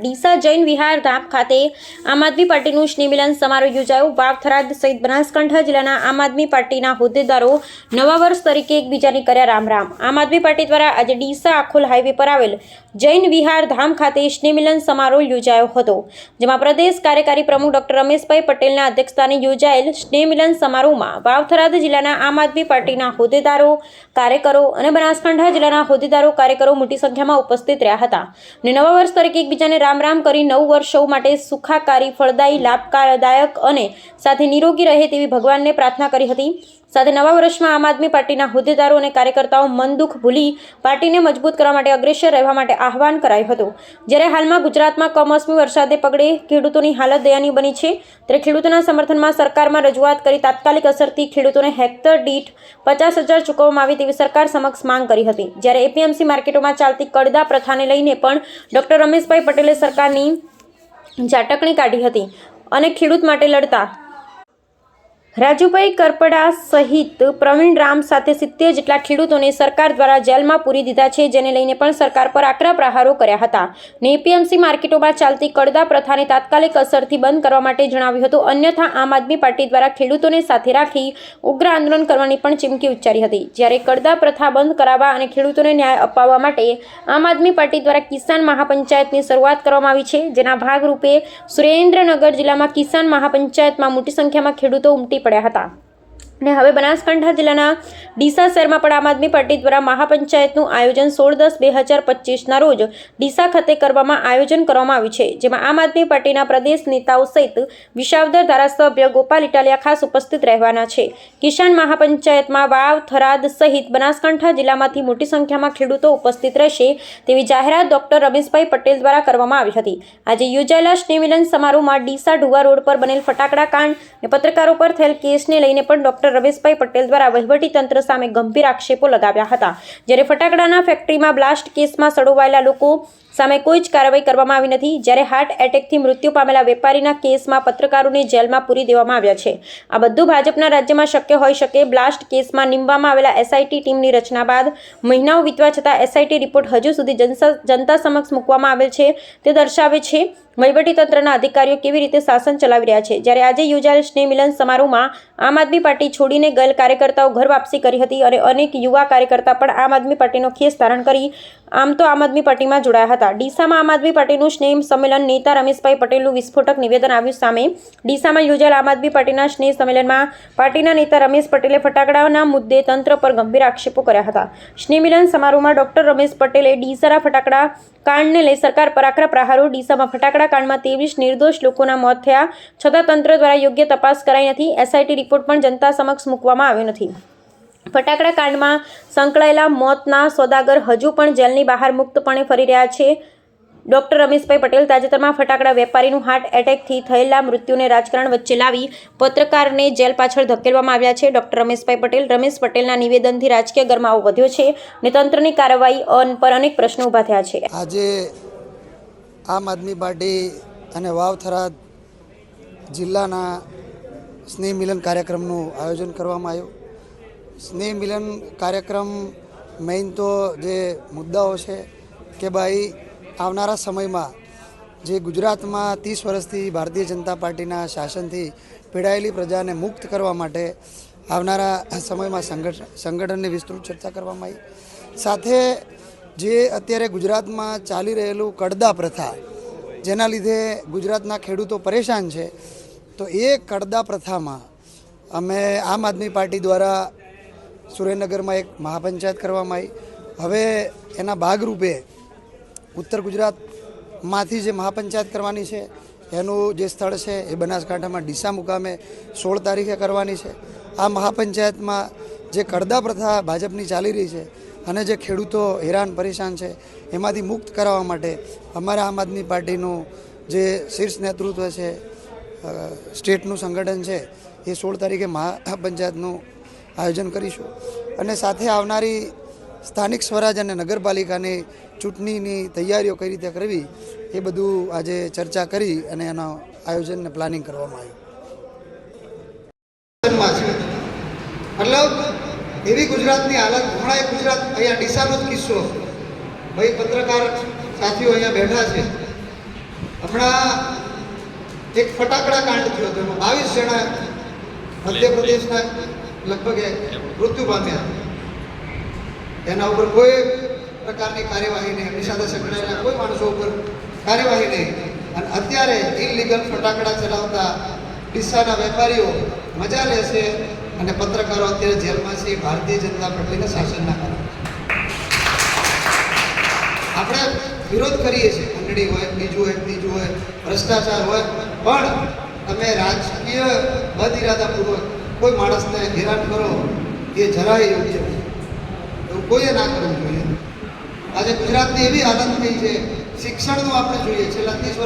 ડીસા જૈન વિહાર ધામ ખાતે આમ આદમી પાર્ટીનું સ્નેહમિલન સમારોહ યોજાયો. વાવ થરાદ સહિત બનાસકાંઠા જિલ્લાના આમ આદમી પાર્ટીના હોદ્દેદારો નવા વર્ષ તરીકે એકબીજાની કર્યા રામ રામ આમ આદમી પાર્ટી દ્વારા આજે ડીસા આખોલ હાઈવે પર આવેલ જૈન વિહાર ધામ ખાતે સ્નેહમિલન સમારોહ યોજાયો હતો, જેમાં પ્રદેશ કાર્યકારી પ્રમુખ ડોક્ટર રમેશભાઈ પટેલના અધ્યક્ષસ્થાને યોજાયેલ સ્નેહમિલન સમારોહમાં વાવ થરાદ જિલ્લાના આમ આદમી પાર્ટીના હોદ્દેદારો, કાર્યકરો અને બનાસકાંઠા જિલ્લાના હોદ્દેદારો, કાર્યકરો મોટી સંખ્યામાં ઉપસ્થિત રહ્યા હતા અને નવા વર્ષ તરીકે એકબીજાને રામ રામ કરી નવ વર્ષ માટે સુખાકારી, ફળદાયી લાભકારદાયક અને સાથે નિરોગી રહે તેવી ભગવાનને પ્રાર્થના કરી હતી. સાથે નવા વર્ષમાં આમ આદમી પાર્ટીના હોદ્દેદારો અને કાર્યકર્તાઓ મન દુઃખ ભૂલી પાર્ટીને મજબૂત કરવા માટે અગ્રેસર રહેવા માટે આહવાન કરાયું હતું. જ્યારે હાલમાં ગુજરાતમાં કમોસમી વરસાદે પગડે ખેડૂતોની હાલત દયાની બની છે, ત્યારે ખેડૂતોના સમર્થનમાં સરકારમાં રજૂઆત કરી તાત્કાલિક અસરથી ખેડૂતોને હેક્ટર દીઠ પચાસ હજાર ચૂકવવામાં આવે તેવી સરકાર સમક્ષ માંગ કરી હતી. જ્યારે એપીએમસી માર્કેટોમાં ચાલતી કડદા પ્રથાને લઈને પણ ડોક્ટર રમેશભાઈ પટેલે સરકારની ઝાટકણી કાઢી હતી અને ખેડૂત માટે લડતા રાજુભાઈ કરપડા સહિત પ્રવીણ રામ સાથે સિત્તેર જેટલા ખેડૂતોને સરકાર દ્વારા જેલમાં પૂરી દીધા છે, જેને લઈને પણ સરકાર પર આકરા પ્રહારો કર્યા હતા. ને એપીએમસી માર્કેટોમાં ચાલતી કડદા પ્રથાને તાત્કાલિક અસરથી બંધ કરવા માટે જણાવ્યું હતું. અન્યથા આમ આદમી પાર્ટી દ્વારા ખેડૂતોને સાથે રાખી ઉગ્ર આંદોલન કરવાની પણ ચીમકી ઉચ્ચારી હતી. જ્યારે કડદા પ્રથા બંધ કરાવવા અને ખેડૂતોને ન્યાય અપાવવા માટે આમ આદમી પાર્ટી દ્વારા કિસાન મહાપંચાયતની શરૂઆત કરવામાં આવી છે, જેના ભાગરૂપે સુરેન્દ્રનગર જિલ્લામાં કિસાન મહાપંચાયતમાં મોટી સંખ્યામાં ખેડૂતો ઉમટી પડ્યા હતા. અને હવે બનાસકાંઠા જિલ્લાના ડીસા શહેરમાં પણ આમ આદમી પાર્ટી દ્વારા મહાપંચાયતનું આયોજન સોળ દસ બે હજાર પચીસના રોજ ડીસા ખાતે કરવામાં આયોજન કરવામાં આવ્યું છે, જેમાં આમ આદમી પાર્ટીના પ્રદેશ નેતાઓ સહિત વિશાવદર ધારાસભ્ય ગોપાલ ઇટાલિયા ખાસ ઉપસ્થિત રહેવાના છે. કિસાન મહાપંચાયતમાં વાવ, થરાદ સહિત બનાસકાંઠા જિલ્લામાંથી મોટી સંખ્યામાં ખેડૂતો ઉપસ્થિત રહેશે તેવી જાહેરાત ડોક્ટર રમેશભાઈ પટેલ દ્વારા કરવામાં આવી હતી. આજે યોજાયેલા સ્નેહમિલન સમારોહમાં ડીસા ઢુવા રોડ પર બનેલ ફટાકડા કાંડ અને પત્રકારો પર થયેલ કેસને લઈને પણ ડોક્ટર રમેશભાઈ પટેલ દ્વારા વહીવટી તંત્ર સામે ગંભીર આક્ષેપો લગાવ્યા હતા. જ્યારે ફટાકડાના ફેક્ટરીમાં બ્લાસ્ટ કેસમાં સડોવાયેલા લોકો સામે કોઈ જ કાર્યવાહી કરવામાં આવી નથી. જ્યારે હાર્ટ એટેકથી મૃત્યુ પામેલા વેપારીના કેસમાં પત્રકારોને જેલમાં પૂરી દેવામાં આવ્યા છે. આ બધું ભાજપના રાજ્યમાં શક્ય હોઈ શકે. બ્લાસ્ટ કેસમાં નીમવામાં આવેલા એસઆઈટી ટીમની રચના બાદ મહિનાઓ વીતવા છતાં એસઆઈટી રિપોર્ટ હજુ સુધી જનતા સમક્ષ મૂકવામાં આવેલ છે. તે દર્શાવે છે વહીવટીતંત્રના અધિકારીઓ કેવી રીતે શાસન ચલાવી રહ્યા છે. જ્યારે આજે યોજાયેલ સ્નેહ મિલન સમારોહમાં આમ આદમી પાર્ટી છોડીને ગયેલ કાર્યકર્તાઓ ઘર વાપસી કરી હતી અને અનેક યુવા કાર્યકર્તા પણ આમ આદમી પાર્ટીનો ખેસ ધારણ કરી આમ તો આમ આદમી પાર્ટીમાં જોડાયા હતા. ડીસામાં આમ આદમી પાર્ટીનું સ્નેહ સંમેલન નેતા રમેશભાઈ પટેલનું વિસ્ફોટક નિવેદન આવ્યું સામે. ડીસામાં યોજાયેલ આમ આદમી પાર્ટીના સ્નેહ સંમેલનમાં પાર્ટીના નેતા રમેશ પટેલે ફટાકડાના મુદ્દે તંત્ર પર ગંભીર આક્ષેપો કર્યા હતા. સ્નેહ સમારોહમાં ડોક્ટર રમેશ પટેલે ડીસાના ફટાકડા કાંડને લઈ સરકાર પર પ્રહારો. ડીસામાં ફટાકડા કાંડમાં ત્રેવીસ નિર્દોષ લોકોના મોત થયા. છતાં તંત્ર દ્વારા યોગ્ય તપાસ કરાઈ નથી. એસઆઈટી રિપોર્ટ પણ જનતા સમક્ષ મૂકવામાં આવ્યો નથી. ફટાકડા કાંડમાં સંકળાયેલા મોતના સોદાગર હજુ પણ જેલની બહાર મુક્તપણે ફરી રહ્યા છે. ડોક્ટર રમેશભાઈ પટેલ તાજેતરમાં ફટાકડા વેપારીનું હાર્ટ એટેકથી થયેલા મૃત્યુને રાજકારણ વચ્ચે લાવી પત્રકારને જેલ પાછળ ધકેલવામાં આવ્યા છે. ડોક્ટર રમેશભાઈ પટેલ, રમેશ પટેલના નિવેદનથી રાજકીય ગરમાવો વધ્યો છે અને તંત્રની કાર્યવાહી પર અનેક પ્રશ્નો ઊભા થયા છે. આજે આમ આદમી પાર્ટી અને વાવથરા જિલ્લાના સ્નેહ મિલન કાર્યક્રમનું આયોજન કરવામાં આવ્યું. સ્નેહ મિલન કાર્યક્રમ મેઇન તો જે મુદ્દાઓ છે કે ભાઈ આવનારા સમયમાં જે ગુજરાતમાં ત્રીસ વર્ષથી ભારતીય જનતા પાર્ટીના શાસનથી પીડાયેલી પ્રજાને મુક્ત કરવા માટે આવનારા સમયમાં સંગઠન સંગઠનની વિસ્તૃત ચર્ચા કરવામાં આવી. સાથે જે અત્યારે ગુજરાતમાં ચાલી રહેલું કડદા પ્રથા, જેના લીધે ગુજરાતના ખેડૂતો પરેશાન છે, તો એ કડદા પ્રથામાં અમે આમ આદમી પાર્ટી દ્વારા સુરેન્દ્રનગરમાં એક મહાપંચાયત કરવામાં આવી. હવે એના ભાગરૂપે ઉત્તર ગુજરાતમાંથી જે મહાપંચાયત કરવાની છે, એનું જે સ્થળ છે એ બનાસકાંઠામાં ડીસા મુકામે સોળ તારીખે કરવાની છે. આ મહાપંચાયતમાં જે કડદા પ્રથા ભાજપની ચાલી રહી છે અને જે ખેડૂતો હેરાન પરેશાન છે, એમાંથી મુક્ત કરાવવા માટે અમારા આમ આદમી પાર્ટીનું જે શીર્ષ નેતૃત્વ છે સ્ટેટનું સંગઠન છે, એ સોળ તારીખે મહાપંચાયતનું આયોજન કરીશું. અને સાથે આવનારી સ્થાનિક સ્વરાજ અને નગરપાલિકાની ચૂંટણીની તૈયારીઓ કઈ રીતે કરવી, એ બધું આજે ચર્ચા કરી અને એના આયોજન ને પ્લાનિંગ કરવામાં આવ્યું મતલબ એવી ગુજરાતની હાલત, હમણાં ગુજરાત, અહીંયા ડીસાનો જ કિસ્સો. ભાઈ પત્રકાર સાથીઓ અહીંયા બેઠા છે. હમણાં એક ફટાકડા કાંડ થયો હતો. એમાં બાવીસ જણા મધ્યપ્રદેશના લગભગ મૃત્યુ પામ્યા. એના ઉપર કોઈ પ્રકારની કાર્યવાહી નહીં. એમની સાથે સંકળાયેલા કોઈ માણસો ઉપર કાર્યવાહી નહીં. અને અત્યારે ઇલીગલ ફટાકડા ચલાવતા ડીસાના વેપારીઓ મજા લેશે અને પત્રકારો અત્યારે જેલમાં છે. ભારતીય જનતા પાર્ટીના શાસનના કારણે. આપણે વિરોધ કરીએ છીએ. ખંડણી હોય, બીજું હોય, ત્રીજું હોય, ભ્રષ્ટાચાર હોય, પણ તમે રાજકીય બદ ઇરાદાપૂર્વક કોઈ માણસને હેરાન કરો, એ જરાય યોગ્ય એવું કોઈએ ના કરવું જોઈએ? આજે ગુજરાતની એવી હાલત થઈ છે, શિક્ષણનું આપણે જોઈએ, છેલ્લા ત્રીસ